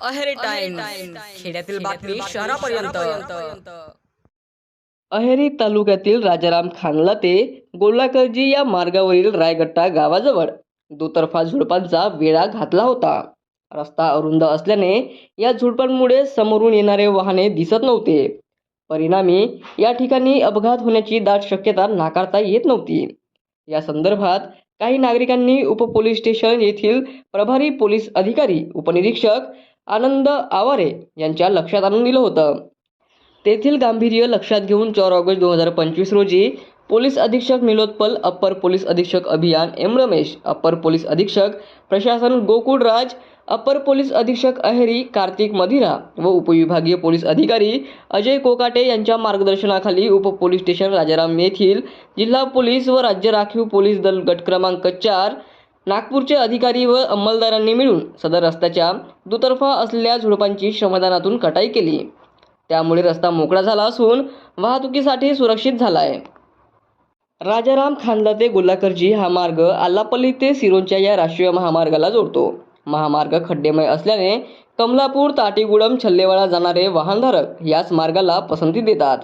Aheri time खेड्यातील बातमी शहरापर्यंत. अहेरी तालुक्यातील राजाराम खानला ते गोल्लाकरजी या मार्गावरील रायगट्टा गावाजवळ. दुतर्फा झुडपांचा वेढा घातला होता. रस्ता अरुंद असल्याने या झुडपांमुळे समोरून येणारे वाहने दिसत नव्हते. परिणामी या ठिकाणी अपघात होण्याची दाट शक्यता नाकारता येत नव्हती. या संदर्भात काही नागरिकांनी उपपोलीस स्टेशन येथील प्रभारी पोलीस अधिकारी उपनिरीक्षक आनंद आवारे यांच्या लक्षात आणून दिलं होतं. तेथील गांभीर्य लक्षात घेऊन चार ऑगस्ट दोन हजार पंचवीस रोजी पोलीस अधीक्षक निलोत्पल अप्पर पोलीस अधीक्षक अभियान एम रमेश अप्पर पोलीस अधीक्षक प्रशासन गोकुळ राज अप्पर पोलीस अधीक्षक अहेरी कार्तिक मधिरा व उपविभागीय पोलीस अधिकारी अजय कोकाटे यांच्या मार्गदर्शनाखाली उप पोलीस स्टेशन राजाराम येथील जिल्हा पोलीस व राज्य राखीव पोलीस दल गट क्रमांक चार नागपूरचे अधिकारी व अंमलदारांनी मिळून सदर रस्त्याच्या दुतर्फा असलेल्या झुडपांची श्रमदानातून कटाई केली. त्यामुळे रस्ता मोकळा झाला असून वाहतुकीसाठी सुरक्षित झाला आहे राजाराम खानला ते गुल्लाकरजी हा मार्ग आल्लापल्ली ते सिरोंच्या या राष्ट्रीय महामार्गाला जोडतो. महामार्ग खड्डेमय असल्याने कमलापूर ताटीगुडम छल्लेवाडा जाणारे वाहनधारक याच मार्गाला पसंती देतात.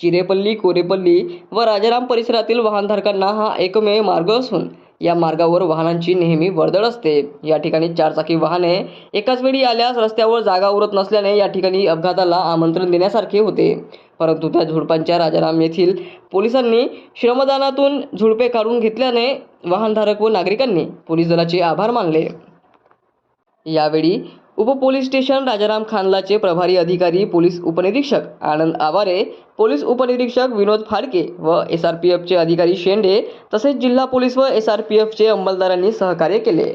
चिरेपल्ली कोरेपल्ली व राजाराम परिसरातील वाहनधारकांना हा एकमेव मार्ग असून या मार्गावर वाहनांची नेहमी वर्दळ असते. या ठिकाणी चारचाकी वाहने एकाच वेळी आल्यास रस्त्यावर जागा उरत नसल्याने या ठिकाणी अपघाताला आमंत्रण देण्यासारखे होते. परंतु त्या झुडपांच्या राजाराम येथील पोलिसांनी श्रमदानातून झुडपे काढून घेतल्याने वाहनधारक व नागरिकांनी पोलीस दलाचे आभार मानले. यावेळी उपपोलीस स्टेशन राजाराम खानलाचे प्रभारी अधिकारी पोलीस उपनिरीक्षक आनंद आवारे पोलीस उपनिरीक्षक विनोद फाडके व एस आर पी एफचे अधिकारी शेंडे तसेच जिल्हा पोलीस व एस आर पी एफचे अंमलदारांनी सहकार्य केले.